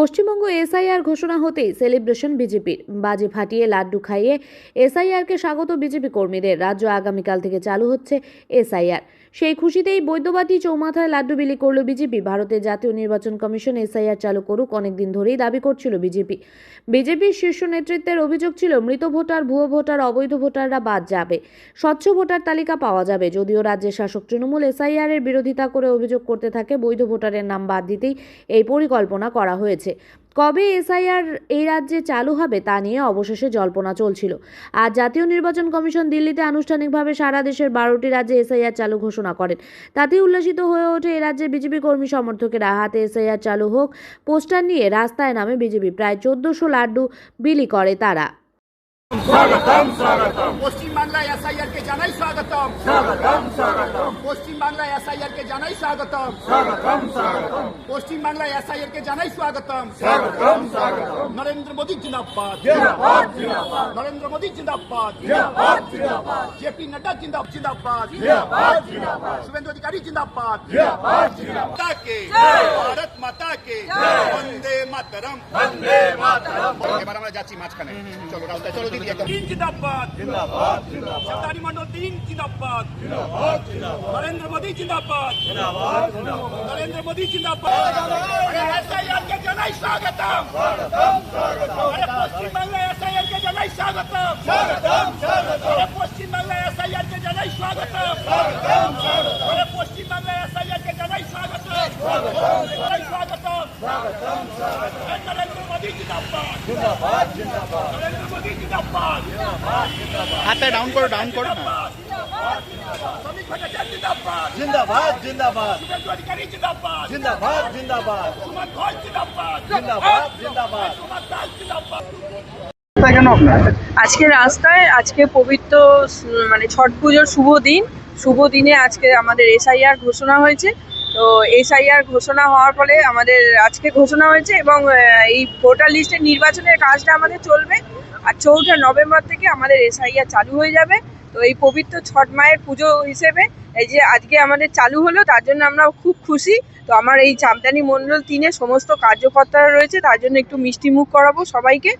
Paschimbanga SIR ঘোষণা হতেই celebration বিজেপির। বাজি ফাটিয়ে লাড্ডু খাইয়ে এসআইআরকে স্বাগত বিজেপি কর্মীদের। রাজ্য আগামীকাল থেকে চালু হচ্ছে এসআইআর। সেই খুশিতেই বৈদ্যবাটি চৌমাথায় লাড্ডু বিলি করল বিজেপি। ভারতের জাতীয় নির্বাচন কমিশন এসআইআর চালু করুক, অনেকদিন ধরেই দাবি করছিল বিজেপি। বিজেপির শীর্ষ নেতৃত্বের অভিযোগ ছিল, মৃত ভোটার, ভুয়ো ভোটার, অবৈধ ভোটাররা বাদ যাবে। স্বচ্ছ ভোটার তালিকা পাওয়া যাবে। যদিও রাজ্যের শাসক তৃণমূল এসআইআর এর বিরোধিতা করে অভিযোগ করতে থাকে, বৈধ ভোটারের নাম বাদ দিতেই এই পরিকল্পনা করা হয়েছে। কবে এসআইআর এই রাজ্যে চালু হবে তা নিয়ে অবশেষে জল্পনা চলছিল। আজ জাতীয় নির্বাচন কমিশন দিল্লিতে আনুষ্ঠানিকভাবে সারা দেশের বারোটি রাজ্যে এসআইআর চালু ঘোষণা করেন। তাতে উল্লাসিত হয়ে ওঠে এ রাজ্যে বিজেপি কর্মী সমর্থকেরা। হাতে এসআইআর চালু হোক পোস্টার নিয়ে রাস্তায় নামে বিজেপি। প্রায় চোদ্দশো লাড্ডু বিলি করে তারা। পশ্চিম বাংলায় এসআইআর কে জানাই স্বাগতম। পশ্চিম বাংলায় এসআইআর কে জানাই স্বাগতম। পশ্চিম বাংলায় এসআইআর কে জানাই স্বাগতম। নরেন্দ্র মোদী জিন্দাবাদ। নরেন্দ্র মোদী জিন্দাবাদ। জেপি নড্ডা জিন্দাবাদ জিন্দাবাদ। শুভেন্দু অধিকারী জিন্দাবাদ। মাতা কে ভারত মাতা কে বন্দে মাতরম। বন্দে মাতরম। এবার আমরা যাচ্ছি মাঝখানে। চলো চলো দিদি একদম। তিন জিন্দাবাদ জিন্দাবাদ। সরদারি মন্ডল তিন জিন্দাবাদ জিন্দাবাদ। জিন্দাবাদ জিন্দাবাদ। নরেন্দ্র মোদী জিন্দাবাদ। আরে এসআইআর কে জানাই স্বাগতম। আরে পশ্চিম বাংলায় এসআইআর কে জানাই স্বাগতম। আরে পশ্চিম বাংলায় এসআইআর কে জানাই নরেন্দ্র মোদী জিন্দাবাদ। নরেন্দ্র মোদী জিন্দাবাদ। হাতটা ডাউন করো ডাউন করো। না জিন্দাবাদ জিন্দাবাদ। জিন্দাবাদ জিন্দাবাদ। জিন্দাবাদ জিন্দাবাদ আজকে রাস্তায়, আজকে পবিত্র মানে ছট পুজোর শুভ দিন। শুভ দিনে আজকে আমাদের এসআইআর ঘোষণা হয়েছে। তো এসআইআর ঘোষণা হওয়ার ফলে আমাদের আজকে ঘোষণা হয়েছে এবং এই ভোটার লিস্টের নির্বাচনের কাজটা আমাদের চলবে। আর চৌঠা নভেম্বর থেকে আমাদের এসআইআর চালু হয়ে যাবে। তো এই পবিত্র ছট মায়ের পুজো হিসেবে এই যে আজকে আমাদের চালু হলো, তার জন্য আমরা খুব খুশি। তো আমার এই চামদানি মণ্ডল তিনে সমস্ত কার্যকর্তারা রয়েছে, তার জন্য একটু মিষ্টি মুখ করাবো সবাইকে।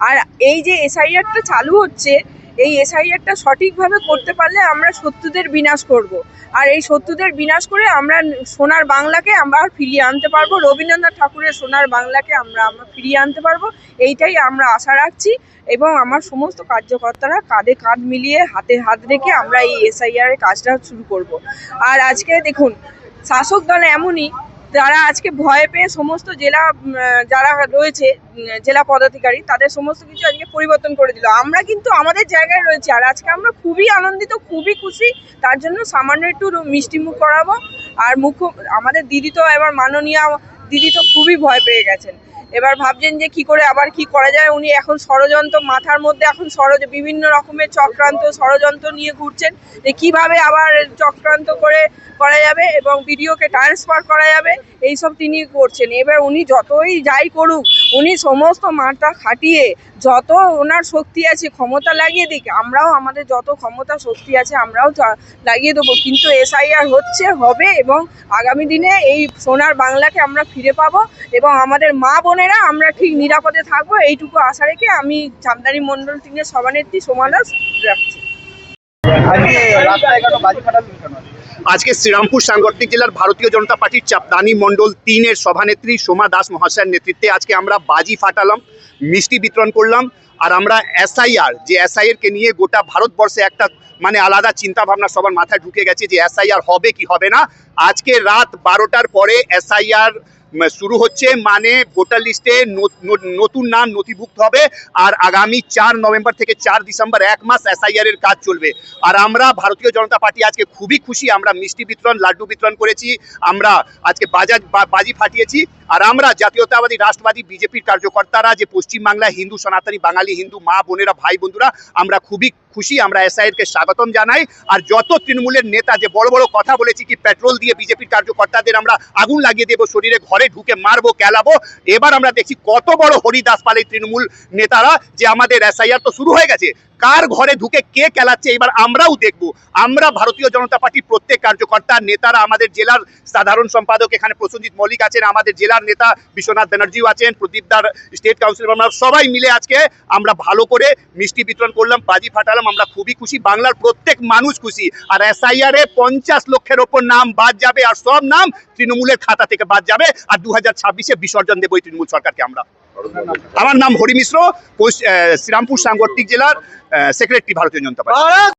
আর এই যে এসআইআরটা চালু হচ্ছে এই এসআইআরটা সঠিকভাবে করতে পারলে আমরা শত্রুদের বিনাশ করব। আর এই শত্রুদের বিনাশ করে আমরা সোনার বাংলাকে আমরা ফিরিয়ে আনতে পারব রবীন্দ্রনাথ ঠাকুরের সোনার বাংলাকে আমরা আমরা ফিরিয়ে আনতে পারব এইটাই আমরা আশা রাখছি এবং আমার সমস্ত কার্যকর্তারা কাঁধে কাঁধ মিলিয়ে হাতে হাত রেখে আমরা এই এসআইআর এর কাজটা শুরু করব। আর আজকে দেখুন, শাসক দল এমনই যারা আজকে ভয় পেয়ে সমস্ত জেলা যারা রয়েছে জেলা পদাধিকারী, তাদের সমস্ত কিছু আজকে পরিবর্তন করে দিল। আমরা কিন্তু আমাদের জায়গায় রয়েছে আর আজকে আমরা খুবই আনন্দিত, খুবই খুশি। তার জন্য সামান্য একটু মিষ্টি মুখ করাবো। আর মুখ্য আমাদের দিদি তো এবার মাননীয়, দিদি তো খুবই ভয় পেয়ে গেছেন। এবার ভাবছেন যে কি করে আবার কি করা যায়? উনি এখন ষড়যন্ত্র মাথার মধ্যে এখন ষড় বিভিন্ন রকমের চক্রান্ত, ষড়যন্ত্র নিয়ে ঘুরছেন যে কীভাবে আবার চক্রান্ত করে করা যাবে এবং ভিডিওকে ট্রান্সফার করা যাবে, এইসব তিনি করছেন। এবার উনি যতই যাই করুক, উনি সমস্ত মাঠটা খাটিয়ে যত ওনার শক্তি আছে, ক্ষমতা লাগিয়ে দিক, আমরাও আমাদের যত ক্ষমতা শক্তি আছে, আমরাও লাগিয়ে দেবো। কিন্তু এসআইআর হচ্ছে, হবে এবং আগামী দিনে এই সোনার বাংলাকে আমরা ফিরে পাবো এবং আমাদের মা বোনেরা আমরা ঠিক নিরাপদে থাকব, এইটুকু আশা রেখে আমি জামদানি মন্ডল টিমের সভানেত্রী সোমা দাস রাখছি। আজকে শ্রীরামপুর সাংগঠনিক জেলার ভারতীয় জনতা পার্টির চাপদানি মন্ডল তিনের সভানেত্রী সোমা দাস মহাশয়ের নেতৃত্বে আজকে আমরা বাজি ফাটালাম, মিষ্টি বিতরণ করলাম। আর আমরা এসআইআর যে এসআইআর কে নিয়ে গোটা ভারতবর্ষে একটা মানে আলাদা চিন্তা ভাবনা সবার মাথায় ঢুকে গেছে যে এসআইআর হবে কি হবে না। আজকে রাত বারোটার পরে এসআইআর শুরু হচ্ছে মানে ভোটার লিস্টে নতুন নাম নথিভুক্ত হবে আর আগামী চার নভেম্বর থেকে চার ডিসেম্বর এক মাস এসআইআর এর কাজ চলবে। আর আমরা ভারতীয় জনতা পার্টি আজকে খুবই খুশি, আমরা মিষ্টি বিতরণ, লাড্ডু বিতরণ করেছি, আমরা আজকে বাজার বাজি ফাটিয়েছি, আর আমরা জাতীয়তাবাদী, রাষ্ট্রবাদী, বিজেপির কার্যকর্তারা, যে পশ্চিমবাংলায় হিন্দু, সনাতনী, বাঙালি হিন্দু মা বোনেরা, ভাই বন্ধুরা, আমরা খুবই খুশি, আমরা এসআইআর কে স্বাগতম জানাই। আর যত তৃণমূলের নেতা যে বড় বড় কথা বলেছি কি পেট্রোল দিয়ে বিজেপির কার্যকর্তাদের আমরা আগুন লাগিয়ে দেবো, শরীরে ঘরে ঢুকে মারবো, কেলাবো, এবার আমরা দেখছি কত বড় হরিদাস পাল এই তৃণমূল নেতারা যে আমাদের এসআইআর তো শুরু হয়ে গেছে। কার ঘরে ঢুকে কে কেলাচ্ছে, এবার আমরাও দেখব। আমরা ভারতীয় জনতা পার্টির প্রত্যেক কার্যকর্তা, নেতারা আমাদের জেলার সাধারণ সম্পাদক এখানে প্রসেনজিৎ মল্লিক আছেন, আমাদের জেলার নেতা বিশ্বনাথ ব্যানার্জিও আছেন প্রদীপদার স্টেট কাউন্সিলর আমরা সবাই মিলে আজকে আমরা ভালো করে মিষ্টি বিতরণ করলাম, বাজি ফাটালাম, আমরা খুবই খুশি, বাংলার প্রত্যেক মানুষ খুশি। আর এসআইআরে পঞ্চাশ লক্ষের ওপর নাম বাদ যাবে, আর সব নাম তৃণমূলের খাতা থেকে বাদ যাবে, আর দু হাজার ছাব্বিশে বিসর্জন দেবো তৃণমূল সরকারকে আমরা। আমার নাম হরি মিশ্র শ্রীরামপুর সাংগঠনিক জেলার সেক্রেটারি ভারতীয় জনতা পার্টি।